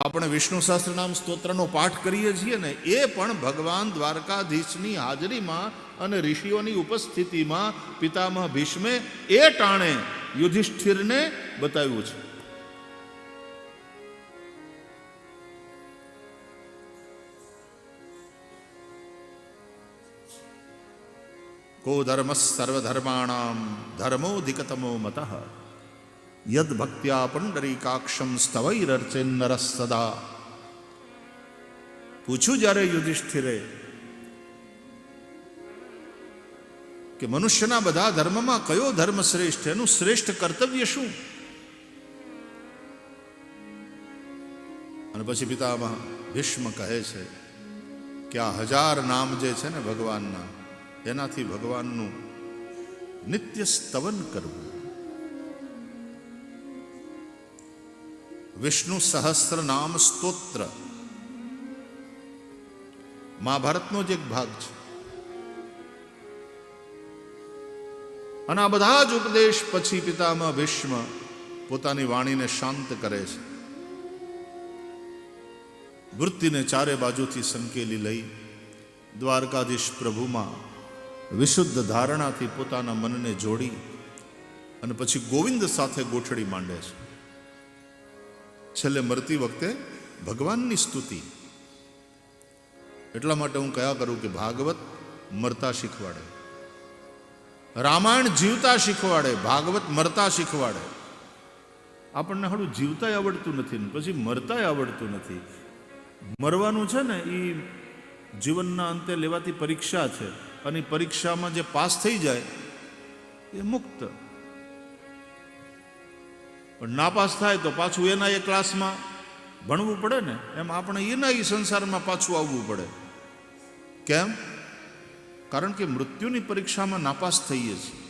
આપણે વિષ્ણુ સહસ્ત્રનામ સ્તોત્રનો પાઠ કરીએ છીએ ને, એ પણ ભગવાન દ્વારકાધીશની હાજરીમાં અને ઋષિઓની ઉપસ્થિતિમાં પિતામહ ભીષ્મે એ ટાણે યુધિષ્ઠિરને બતાવ્યું છે. કો ધર્મ સર્વધર્માણામ ધર્મોધિકતમો મત યદ ભક્ત્યા પુંડરીકાક્ષમ નરસ સદા પૂછ્યું જ્યારે યુધિષ્ઠિરે કે મનુષ્યના બધા ધર્મમાં કયો ધર્મ શ્રેષ્ઠ એનું શ્રેષ્ઠ કર્તવ્ય શું અને પછી પિતામહ ભીષ્મ કહે છે કે આ હજાર નામ જે છે ને ભગવાનના એનાથી ભગવાનનું નિત્ય સ્તવન કરવું વિષ્ણુ સહસ્ત્ર નામ સ્તોત્ર મહાભારતનો જ એક ભાગ છે અને આ બધા જ ઉપદેશ પછી પિતામાં ભીષ્મ પોતાની વાણીને શાંત કરે છે વૃત્તિને ચારે બાજુથી સંકેલી લઈ દ્વારકાધીશ પ્રભુમાં વિશુદ્ધ ધારણાથી પોતાના મનને જોડી અને પછી ગોવિંદ સાથે ગોઠડી માંડે છે છેલ્લે મરતી વખતે ભગવાનની સ્તુતિ. એટલા માટે હું કયા કરું કે ભાગવત મરતા શીખવાડે. રામાયણ જીવતા શીખવાડે, ભાગવત મરતા શીખવાડે. આપણને હળું જીવતાય આવડતું નથી ને પછી મરતાય આવડતું નથી. મરવાનું છે ને એ જીવનના અંતે લેવાતી પરીક્ષા છે. અને પરીક્ષામાં જે પાસ થઈ જાય, એ મુક્ત. પણ નાપાસ થાય તો પાછું એના એ ક્લાસમાં ભણવું પડે ને, એમ આપણે એના એ સંસારમાં પાછું આવવું પડે. કેમ? કારણ કે મૃત્યુની પરીક્ષામાં નાપાસ થઈએ છીએ.